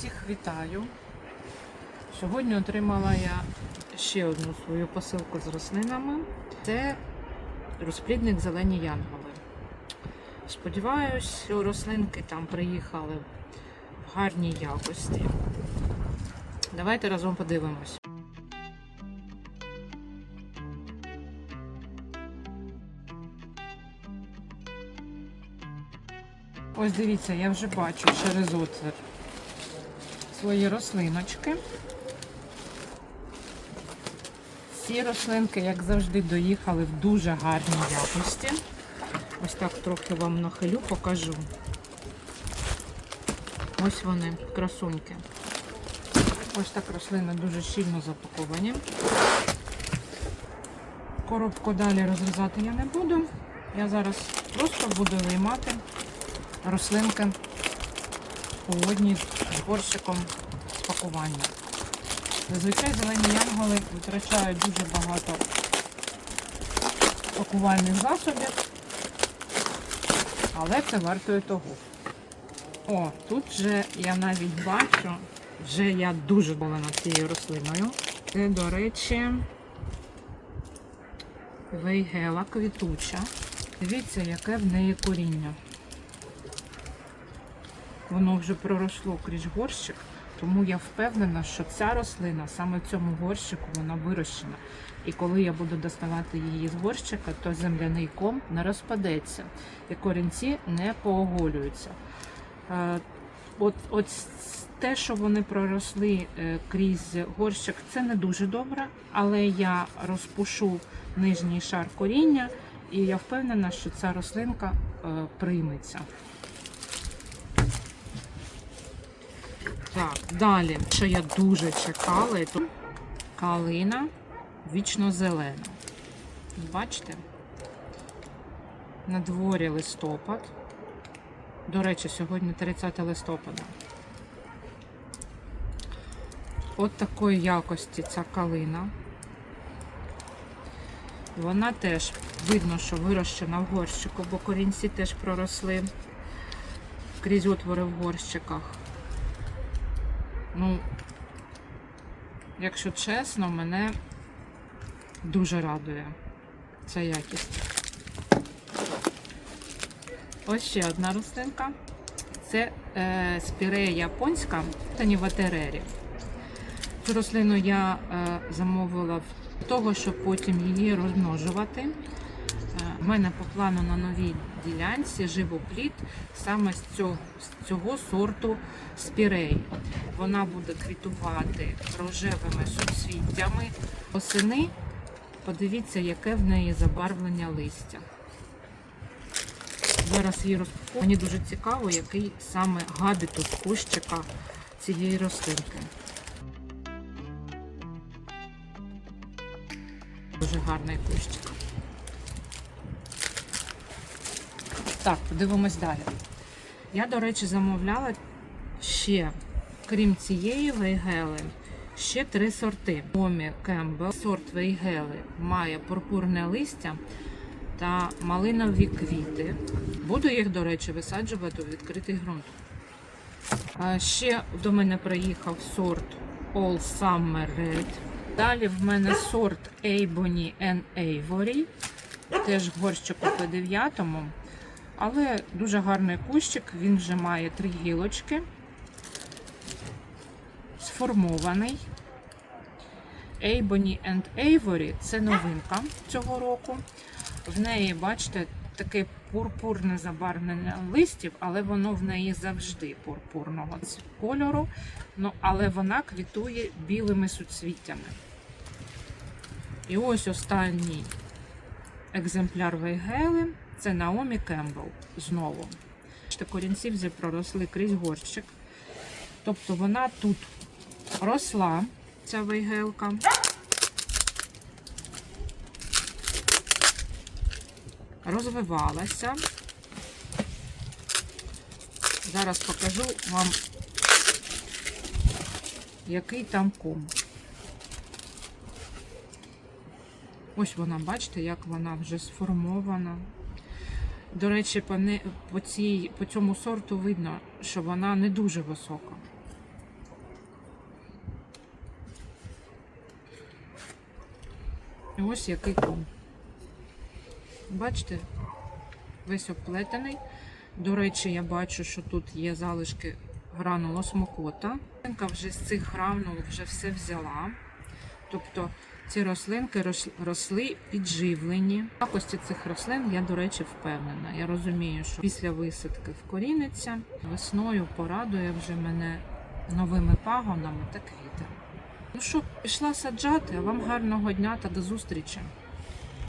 Всіх вітаю. Сьогодні отримала я ще одну свою посилку з рослинами. Це розплідник зелені янголи. Сподіваюсь, рослинки там приїхали в гарній якості. Давайте разом подивимось. Ось дивіться, я вже бачу через отвір свої рослиночки. Ці рослинки, як завжди, доїхали в дуже гарній якості. Ось так трохи вам нахилю, покажу. Ось вони, красуньки. Ось так рослини дуже щільно запаковані. Коробку далі розрізати я не буду. Я зараз просто буду виймати рослинки холодні з горщиком пакування. Зазвичай зелені янголи витрачають дуже багато пакувальних засобів, але це вартує того. О, тут вже я навіть бачу, вже я дуже задоволена цією рослиною. Це, до речі, вейгела квітуча. Дивіться, яке в неї коріння. Воно вже проросло крізь горщик, тому я впевнена, що ця рослина саме в цьому горщику вона вирощена. І коли я буду доставати її з горщика, то земляний ком не розпадеться і корінці не пооголюються. Е, От, от те, що вони проросли е, крізь горщик, це не дуже добре, але я розпушу нижній шар коріння, і я впевнена, що ця рослинка е, прийметься. Так, далі, що я дуже чекала, то калина вічно зелена. Бачите? На дворі листопад. До речі, сьогодні 30 листопада. От такої якості ця калина. Вона теж видно, що вирощена в горщику, бо корінці теж проросли крізь отвори в горщиках. Ну, якщо чесно, мене дуже радує ця якість. Ось ще одна рослинка. Це е, спірея японська Таніватерері. Цю рослину я е, замовила для того, щоб потім її розмножувати. Е, в мене по плану на новій ділянці живопліт саме з цього, з цього сорту спірей. Вона буде квітувати рожевими суцвіттями. Осени, подивіться, яке в неї забарвлення листя. Зараз її розпакую. Мені дуже цікаво, який саме габітус кущика цієї рослинки. Дуже гарний кущик. Так, подивимось далі. Я, до речі, замовляла ще, крім цієї вейгели, ще три сорти. Омі Кембл, сорт вейгели має пурпурне листя та малинові квіти. Буду їх, до речі, висаджувати у відкритий ґрунт. Ще до мене приїхав сорт All Summer Red. Далі в мене сорт Ebony and Avery. Теж в горщику по 9 але дуже гарний кущик, він вже має три гілочки. Сформований. Ebony and Avery це новинка цього року. В неї, бачите, таке пурпурне забарвлення листів, але воно в неї завжди пурпурного кольору. Ну, але вона квітує білими суцвіттями. І ось останній екземпляр Вейгели це Наомі Кембл знову. Корінці вже проросли крізь горщик. Тобто вона тут росла, ця вейгелка. Розвивалася. Зараз покажу вам, який там ком. Ось вона, бачите, як вона вже сформована. До речі, по не, по, цій, по цьому сорту видно, що вона не дуже висока. Ось який ком. Бачите, весь оплетений. До речі, я бачу, що тут є залишки гранулосмокота. Вже з цих гранул вже все взяла. Тобто ці рослинки рос- росли підживлені. Якості цих рослин я, до речі, впевнена. Я розумію, що після висадки вкоріниться, весною порадує вже мене новими пагонами та квітами. Ну що, пішла саджати, а вам гарного дня та до зустрічі!